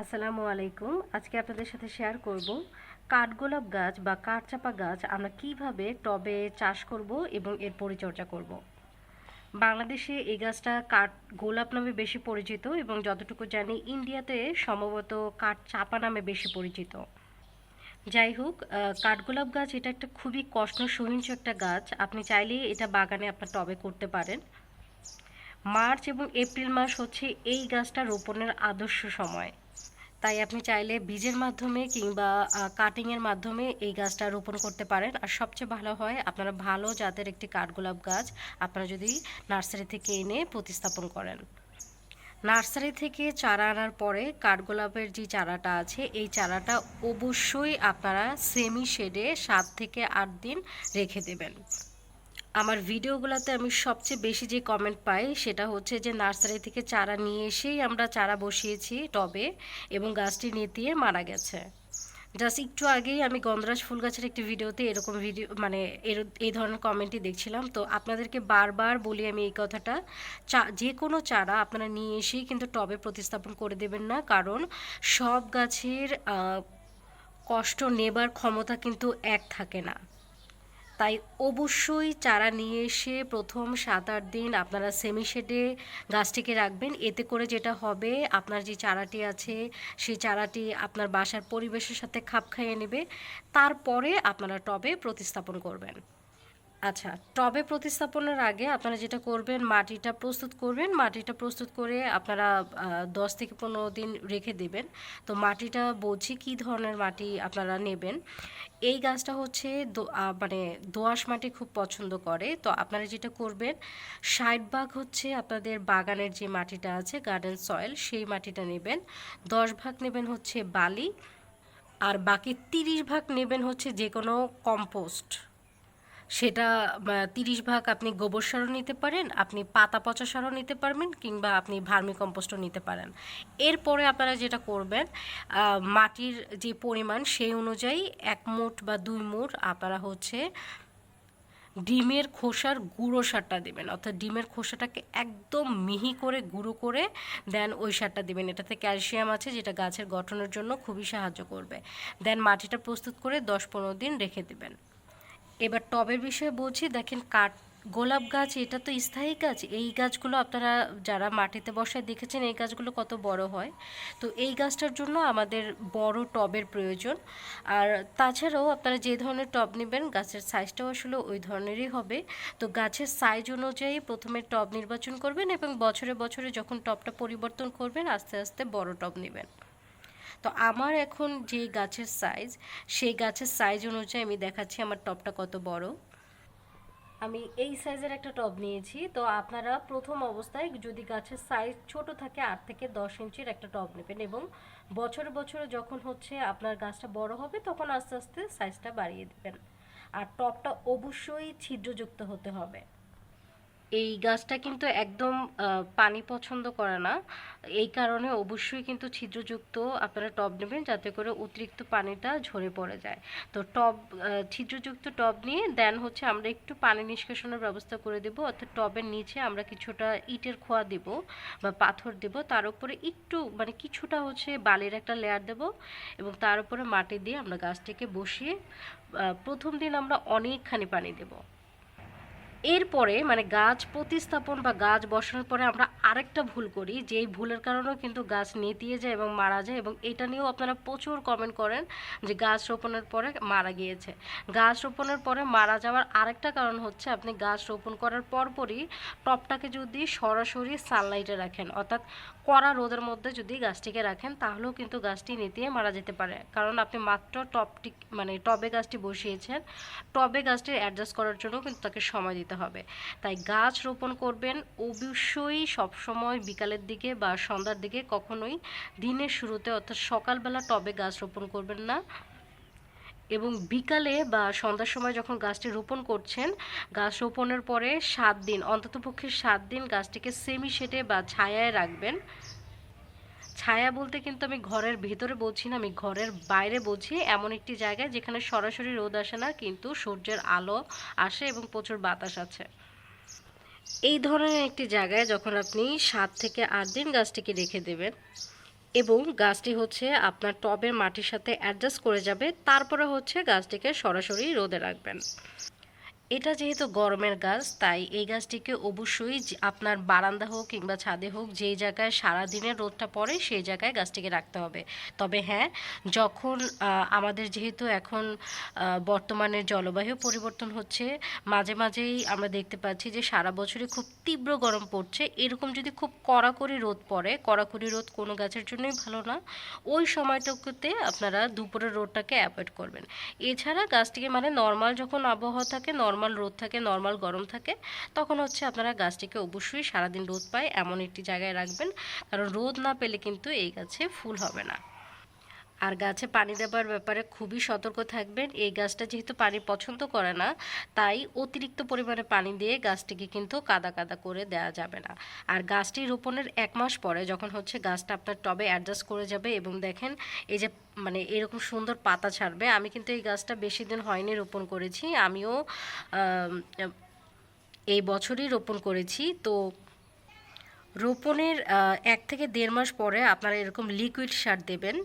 আসসালামু আলাইকুম। আজকে আপনাদের সাথে শেয়ার করব কাঠগোলাপ গাছ বা কাঠচাপা গাছ আমরা কীভাবে টবে চাষ করব এবং এর পরিচর্যা করব। বাংলাদেশে এই গাছটা কাঠ গোলাপ নামে বেশি পরিচিত এবং যতটুকু জানি ইন্ডিয়াতে সম্ভবত কাঠ চাপা নামে বেশি পরিচিত। যাই হোক কাঠগোলাপ গাছ এটা একটা খুবই কষ্ট সহিংস একটা গাছ। আপনি চাইলেই এটা বাগানে আপনার টবে করতে পারেন। মার্চ এবং এপ্রিল মাস হচ্ছে এই গাছটা রোপণের আদর্শ সময়। তাই আপনি চাইলে বীজের মাধ্যমে কিংবা কাটিংয়ের মাধ্যমে এই গাছটা রোপণ করতে পারেন। আর সবচেয়ে ভালো হয় আপনারা ভালো জাতের একটি কাঠগোলাপ গাছ আপনারা যদি নার্সারি থেকে এনে প্রতিস্থাপন করেন। নার্সারি থেকে চারা আনার পরে কাঠগোলাপের যে চারাটা আছে, এই চারাটা অবশ্যই আপনারা সেমি শেডে সাত থেকে আট দিন রেখে দেবেন। আমার ভিডিওগুলোতে আমি সবচেয়ে বেশি যে কমেন্ট পাই সেটা হচ্ছে যে নার্সারি থেকে চারা নিয়ে এসেই আমরা চারা বসিয়েছি টবে এবং গাছটি নেতিয়ে মারা গেছে। জাস্ট একটু আগেই আমি গন্ধরাজ ফুল গাছের একটি ভিডিওতে এরকম ভিডিও মানে এই ধরনের কমেন্টই দেখছিলাম। তো আপনাদেরকে বারবার বলি আমি এই কথাটা, চা, যে কোনো চারা আপনারা নিয়ে এসেই কিন্তু টবে প্রতিস্থাপন করে দেবেন না। কারণ সব গাছের কষ্ট নেবার ক্ষমতা কিন্তু এক থাকে না। তাই অবশ্যই চারা নিয়ে এসে প্রথম সাত আট দিন আপনারা সেমি শেডে গাছটিকে রাখবেন। এতে করে যেটা হবে, আপনার যে চারাটি আছে, সেই চারাটি আপনার বাসার পরিবেশের সাথে খাপ খাইয়ে নেবে। তারপরে আপনারা টবে প্রতিস্থাপন করবেন। আচ্ছা টবে প্রতিস্থাপনের আগে আপনারা যেটা করবেন, মাটিটা প্রস্তুত করবেন, মাটিটা প্রস্তুত করে আপনারা দশ থেকে পনেরো দিন রেখে দেবেন। তো মাটিটা বলছি কী ধরনের মাটি আপনারা নেবেন? এই গাছটা হচ্ছে মানে দোআঁশ মাটি খুব পছন্দ করে। তো আপনারা যেটা করবেন, ষাট ভাগ হচ্ছে আপনাদের বাগানের যে মাটিটা আছে, গার্ডেন সয়েল, সেই মাটিটা নেবেন। দশ ভাগ নেবেন হচ্ছে বালি, আর বাকি তিরিশ ভাগ নেবেন হচ্ছে যে কোনো কম্পোস্ট। সেটা তিরিশ ভাগ আপনি গোবর সারও নিতে পারেন, আপনি পাতা পচা সারও নিতে পারবেন, কিংবা আপনি ভার্মি কম্পোস্টও নিতে পারেন। এরপরে আপনারা যেটা করবেন মাটির যে পরিমাণ সেই অনুযায়ী এক মুঠ বা দুই মুঠ আপনারা হচ্ছে ডিমের খোসার গুঁড়ো সারটা দেবেন। অর্থাৎ ডিমের খোসাটাকে একদম মিহি করে গুঁড়ো করে দেন ওই সারটা দেবেন। এটাতে ক্যালসিয়াম আছে, যেটা গাছের গঠনের জন্য খুবই সাহায্য করবে। দেন মাটিটা প্রস্তুত করে দশ পনেরো দিন রেখে দেবেন। এবার টবের বিষয়ে বলছি, দেখেন কাঠ, গোলাপ গাছ, এটা তো স্থায়ী গাছ। এই গাছগুলো আপনারা যারা মাটিতে বসায় দেখেছেন, এই গাছগুলো কত বড় হয়। তো এই গাছটার জন্য আমাদের বড় টবের প্রয়োজন। আর তাছাড়াও আপনারা যে ধরনের টব নেবেন, গাছের সাইজটাও আসলে ওই ধরনেরই হবে। তো গাছের সাইজ অনুযায়ী প্রথমে টব নির্বাচন করবেন এবং বছরে বছরে যখন টবটা পরিবর্তন করবেন, আস্তে আস্তে বড় টব নেবেন। তো আমার এখন যে গাছের সাইজ সেই গাছের সাইজ অনুযায়ী আমি দেখাচ্ছি আমার টবটা কত বড়। আমি এই সাইজের একটা টব নিয়েছি। তো আপনারা প্রথম অবস্থায় যদি গাছের সাইজ ছোট থাকে, আট থেকে দশ ইঞ্চির একটা টব নেবেন এবং বছরে বছরে যখন হচ্ছে আপনার গাছটা বড় হবে, তখন আস্তে আস্তে সাইজটা বাড়িয়ে দেবেন। আর টবটা অবশ্যই ছিদ্রযুক্ত হতে হবে। এই গাছটা কিন্তু একদম পানি পছন্দ করে না। এই কারণে অবশ্যই কিন্তু ছিদ্রযুক্ত আপনারা টব নেবেন যাতে করে অতিরিক্ত পানিটা ঝরে পড়ে যায়। তো টব ছিদ্রযুক্ত টব নিয়ে দেন হচ্ছে আমরা একটু পানি নিষ্কাশনের ব্যবস্থা করে দেব। অর্থাৎ টবের নিচে আমরা কিছুটা ইটের খোয়া দেব বা পাথর দেব। তার উপরে একটু মানে কিছুটা হচ্ছে বালির একটা লেয়ার দেব এবং তার উপরে মাটি দিয়ে আমরা গাছটিকে বসিয়ে প্রথম দিন আমরা অনেকখানি পানি দেব। এরপরে মানে গাছ প্রতিস্থাপন বা গাছ বসানোর পরে আমরা আরেকটা ভুল করি যে এই ভুলের কারণেও কিন্তু গাছ নেতিয়ে যায় এবং মারা যায় এবং এটা নিয়েও আপনারা প্রচুর কমেন্ট করেন যে গাছ রোপণের পরে মারা গিয়েছে। গাছ রোপণের পরে মারা যাওয়ার আরেকটা কারণ হচ্ছে আপনি গাছ রোপণ করার পরপরই টপটাকে যদি সরাসরি সানলাইটে রাখেন, অর্থাৎ কড়া রোদের মধ্যে যদি গাছটিকে রাখেন, তাহলেও কিন্তু গাছটি নেতিয়ে মারা যেতে পারে। কারণ আপনি মাত্র টপটি মানে টবে গাছটি বসিয়েছেন, টবে গাছটি অ্যাডজাস্ট করার জন্য কিন্তু তাকে সময় দিতে হবে। তাই গাছ রোপণ করবেন। অবশ্যই সবসময় বিকালের দিকে বা সন্ধ্যার দিকে কখনোই দিনের শুরুতে অর্থাৎ সকালবেলা টবে গাছ রোপণ করবেন না। এবং বিকালে বা সন্ধ্যার সময় যখন গাছটি রোপণ করছেন, গাছ রোপণের পরে সাত দিন, অন্ততপক্ষে সাত দিন গাছটিকে সেমি শেডে বা ছায়ায় রাখবেন। ছায়া বলতে কিন্তু আমি ঘরের ভেতরে বলছি না, আমি ঘরের বাইরে বলছি। এমন একটি জায়গায় যেখানে সরাসরি রোদ আসে না, কিন্তু সূর্যের আলো আসে এবং প্রচুর বাতাস আছে। এই ধরনের একটি জায়গায় যখন আপনি সাত থেকে আট দিন গাছটিকে রেখে দেবেন এবং গাছটি হচ্ছে আপনার টবের মাটির সাথে অ্যাডজাস্ট করে যাবে, তারপরে হচ্ছে গাছটিকে সরাসরি রোদে রাখবেন। এটা যেহেতু গরমের গাছ, তাই এই গাছটিকে অবশ্যই আপনার বারান্দা হোক কিংবা ছাদে হোক, যেই জায়গায় সারাদিনের রোদটা পড়ে সেই জায়গায় গাছটিকে রাখতে হবে। তবে হ্যাঁ যখন আমাদের যেহেতু এখন বর্তমানে জলবায়ু পরিবর্তন হচ্ছে, মাঝে মাঝেই আমরা দেখতে পাচ্ছি যে সারা বছরই খুব তীব্র গরম পড়ছে। এরকম যদি খুব কড়াকড়ি রোদ পড়ে, কড়াকড়ি রোদ কোনো গাছের জন্যই ভালো না। ওই সময়টুকুতে আপনারা দুপুরের রোদটাকে অ্যাভয়েড করবেন। এছাড়া গাছটিকে মানে নর্মাল যখন আবহাওয়া থাকে, নর্মাল রোদ থাকে নর্মাল গরম থাকে, তখন হচ্ছে আপনারা গাছটিকে অবশ্যই সারাদিন রোদ পায়, এমন একটি জায়গায় রাখবেন। কারণ রোদ না পেলে কিন্তু এই গাছে ফুল হবে না। আর গাছে পানি দেবার ব্যাপারে খুবই সতর্ক থাকবেন। এই গাছটা যেহেতু পানি পছন্দ করে না, তাই অতিরিক্ত পরিমাণে পানি দিয়ে গাছটিকে কিন্তু কাদা কাদা করে দেওয়া যাবে না। আর গাছটি রোপণের এক মাস পরে যখন হচ্ছে গাছটা আপনার টবে অ্যাডজাস্ট করে যাবে এবং দেখেন এই যে মানে এরকম সুন্দর পাতা ছাড়বে, আমি কিন্তু এই গাছটা বেশি দিন হয়নি রোপণ করেছি, আমিও এই বছরই রোপণ করেছি। তো রোপণের এক থেকে দেড় মাস পরে আপনারা এরকম লিকুইড সার দেবেন।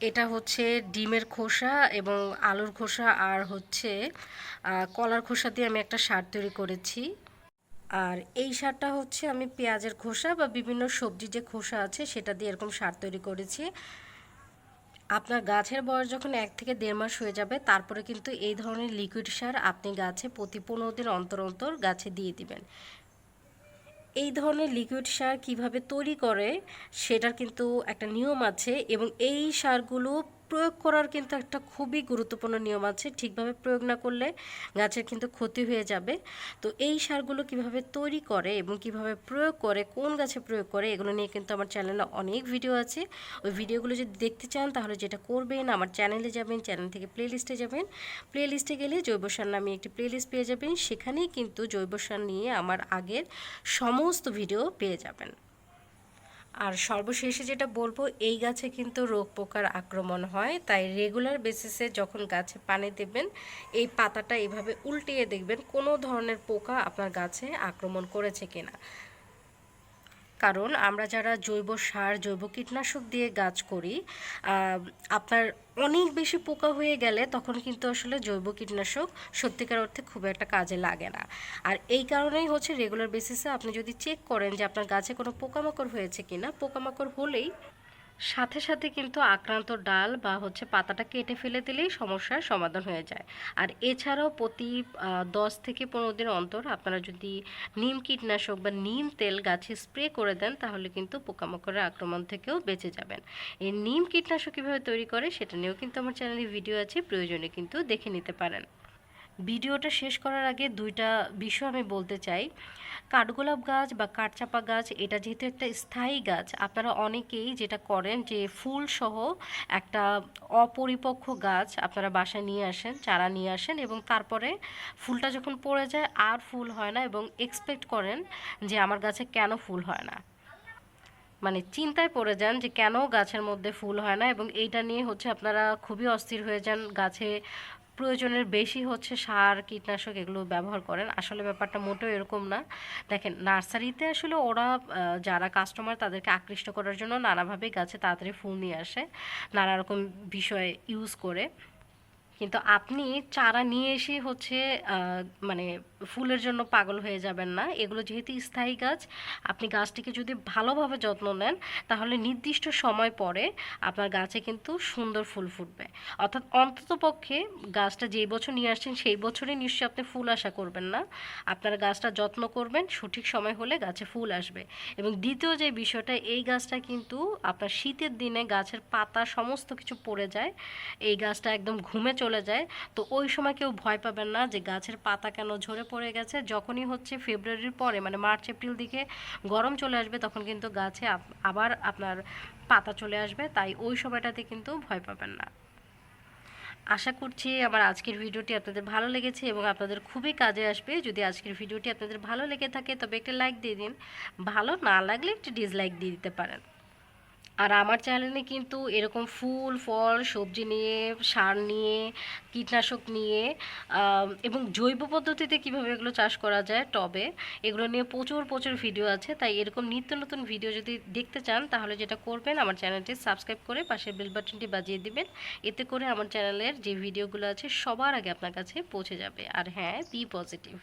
এটা হচ্ছে ডিমের খোসা এবং আলুর খোসা আর হচ্ছে কলার খোসা দিয়ে আমি একটা সার তৈরি করেছি। আর এই সারটা হচ্ছে আমি পেঁয়াজের খোসা বা বিভিন্ন সবজির যে খোসা আছে সেটা দিয়ে এরকম সার তৈরি করেছি। আপনার গাছের বয়স যখন এক থেকে দেড় মাস হয়ে যাবে, তারপরে কিন্তু এই ধরনের লিকুইড সার আপনি গাছে প্রতি পনেরো দিন অন্তর অন্তর গাছে দিয়ে দিবেন। এই ধরনের লিকুইড সার কীভাবে তৈরি করে, সেটার কিন্তু একটা নিয়ম আছে এবং এই সারগুলো প্রয়োগ করার কিন্তু একটা খুবই গুরুত্বপূর্ণ নিয়ম আছে। ঠিকভাবে প্রয়োগ না করলে গাছের কিন্তু ক্ষতি হয়ে যাবে। তো এই সারগুলো কীভাবে তৈরি করে এবং কীভাবে প্রয়োগ করে, কোন গাছে প্রয়োগ করে, এগুলো নিয়ে কিন্তু আমার চ্যানেলে অনেক ভিডিও আছে। ওই ভিডিওগুলো যদি দেখতে চান, তাহলে যেটা করবেন, আমার চ্যানেলে যাবেন, চ্যানেল থেকে প্লে লিস্টে যাবেন। প্লে লিস্টে গেলে জৈব সার নামে একটি প্লে লিস্ট পেয়ে যাবেন। সেখানেই কিন্তু জৈব সার নিয়ে আমার আগের সমস্ত ভিডিও পেয়ে যাবেন। আর সর্বশেষে যেটা বলব, এই গাছে কিন্তু রোগ পোকার আক্রমণ হয়। তাই রেগুলার বেসিসে যখন গাছে পানি দেবেন, এই পাতাটা এভাবে উল্টিয়ে দেখবেন কোনো ধরনের পোকা আপনার গাছে আক্রমণ করেছে কিনা। কারণ আমরা যারা জৈব সার, জৈব কীটনাশক দিয়ে গাছ করি আপনার অনেক বেশি পোকা হয়ে গেলে তখন কিন্তু আসলে জৈব কীটনাশক সত্যিকার অর্থে খুব একটা কাজে লাগে না। আর এই কারণেই হচ্ছে রেগুলার বেসিসে আপনি যদি চেক করেন যে আপনার গাছে কোনো পোকামাকড় হয়েছে কিনা, পোকামাকড় হলেই সাথে সাথে কিন্তু আক্রান্ত ডাল বা হচ্ছে পাতাটা কেটে ফেলে দিলেই সমস্যার সমাধান হয়ে যায়। আর এছাড়াও প্রতি দশ থেকে পনেরো দিন অন্তর আপনারা যদি নিম কীটনাশক বা নিম তেল গাছে স্প্রে করে দেন, তাহলে কিন্তু পোকামাকড়ের আক্রমণ থেকেও বেঁচে যাবেন। এই নিম কীটনাশক কীভাবে তৈরি করে, সেটা নিয়েও কিন্তু আমার চ্যানেলে ভিডিও আছে, প্রয়োজনে কিন্তু দেখে নিতে পারেন। ভিডিওটা শেষ করার আগে দুইটা বিষয় আমি বলতে চাই। কাঠগোলাপ গাছ বা কাঠচাপা গাছ, এটা যেহেতু একটা স্থায়ী গাছ, আপনারা অনেকেই যেটা করেন যে ফুল সহ একটা অপরিপক্ক গাছ আপনারা বাসায় নিয়ে আসেন, চারা নিয়ে আসেন এবং তারপরে ফুলটা যখন পড়ে যায় আর ফুল হয় না এবং এক্সপেক্ট করেন যে আমার গাছে কেন ফুল হয় না। মানে চিন্তায় পড়ে যান যে কেন গাছের মধ্যে ফুল হয় না এবং এইটা নিয়ে হচ্ছে আপনারা খুবই অস্থির হয়ে যান। গাছে প্রয়োজনের বেশি হচ্ছে সার, কীটনাশক এগুলো ব্যবহার করেন। আসলে ব্যাপারটা মোটেও এরকম না। দেখেন, নার্সারিতে আসলে ওরা যারা কাস্টমার তাদেরকে আকৃষ্ট করার জন্য নানাভাবে গাছে তাড়াতাড়ি ফুল নিয়ে আসে। নানা রকম বিষয় ইউজ করে। কিন্তু আপনি চারা নিয়ে এসে হচ্ছে মানে ফুলের জন্য পাগল হয়ে যাবেন না। এগুলো যেহেতু স্থায়ী গাছ, আপনি গাছটিকে যদি ভালোভাবে যত্ন নেন, তাহলে নির্দিষ্ট সময় পরে আপনার গাছে কিন্তু সুন্দর ফুল ফুটবে। অর্থাৎ অন্ততপক্ষে গাছটা যেই বছর নিয়ে আসছেন, সেই বছরই নিশ্চয়ই আপনি ফুল আশা করবেন না। আপনার গাছটা যত্ন করবেন, সঠিক সময় হলে গাছে ফুল আসবে। এবং দ্বিতীয় যে বিষয়টা, এই গাছটা কিন্তু আপনার শীতের দিনে গাছের পাতা সমস্ত কিছু পড়ে যায়। এই গাছটা একদম ঘুমে চলে যায়। তো ওই সময় কেউ ভয় পাবেন না যে গাছের পাতা কেন ঝরে পড়ে গেছে। যখনই হচ্ছে ফেব্রুয়ারির পরে মানে মার্চ, এপ্রিল দিকে গরম চলে আসবে, তখন কিন্তু গাছে আবার আপনার পাতা চলে আসবে। তাই ওই সময়টাতে কিন্তু ভয় পাবেন না। আশা করছি আমার আজকের ভিডিওটি আপনাদের ভালো লেগেছে এবং আপনাদের খুবই কাজে আসবে। যদি আজকের ভিডিওটি আপনাদের ভালো লেগে থাকে, তবে একটা লাইক দিয়ে দিন। ভালো না লাগলে একটা ডিসলাইক দিয়ে দিতে পারেন। আর আমার চ্যানেলে কিন্তু এরকম ফুল, ফল, সবজি নিয়ে, সার নিয়ে, কীটনাশক নিয়ে এবং জৈব পদ্ধতিতে কীভাবে এগুলো চাষ করা যায়, টবে, এগুলো নিয়ে প্রচুর প্রচুর ভিডিও আছে। তাই এরকম নিত্য নতুন ভিডিও যদি দেখতে চান, তাহলে যেটা করবেন, আমার চ্যানেলটি সাবস্ক্রাইব করে পাশের বেল বাটনটি বাজিয়ে দিবেন। এতে করে আমার চ্যানেলের যে ভিডিওগুলো আছে, সবার আগে আপনার কাছে পৌঁছে যাবে। আর হ্যাঁ বি পজিটিভ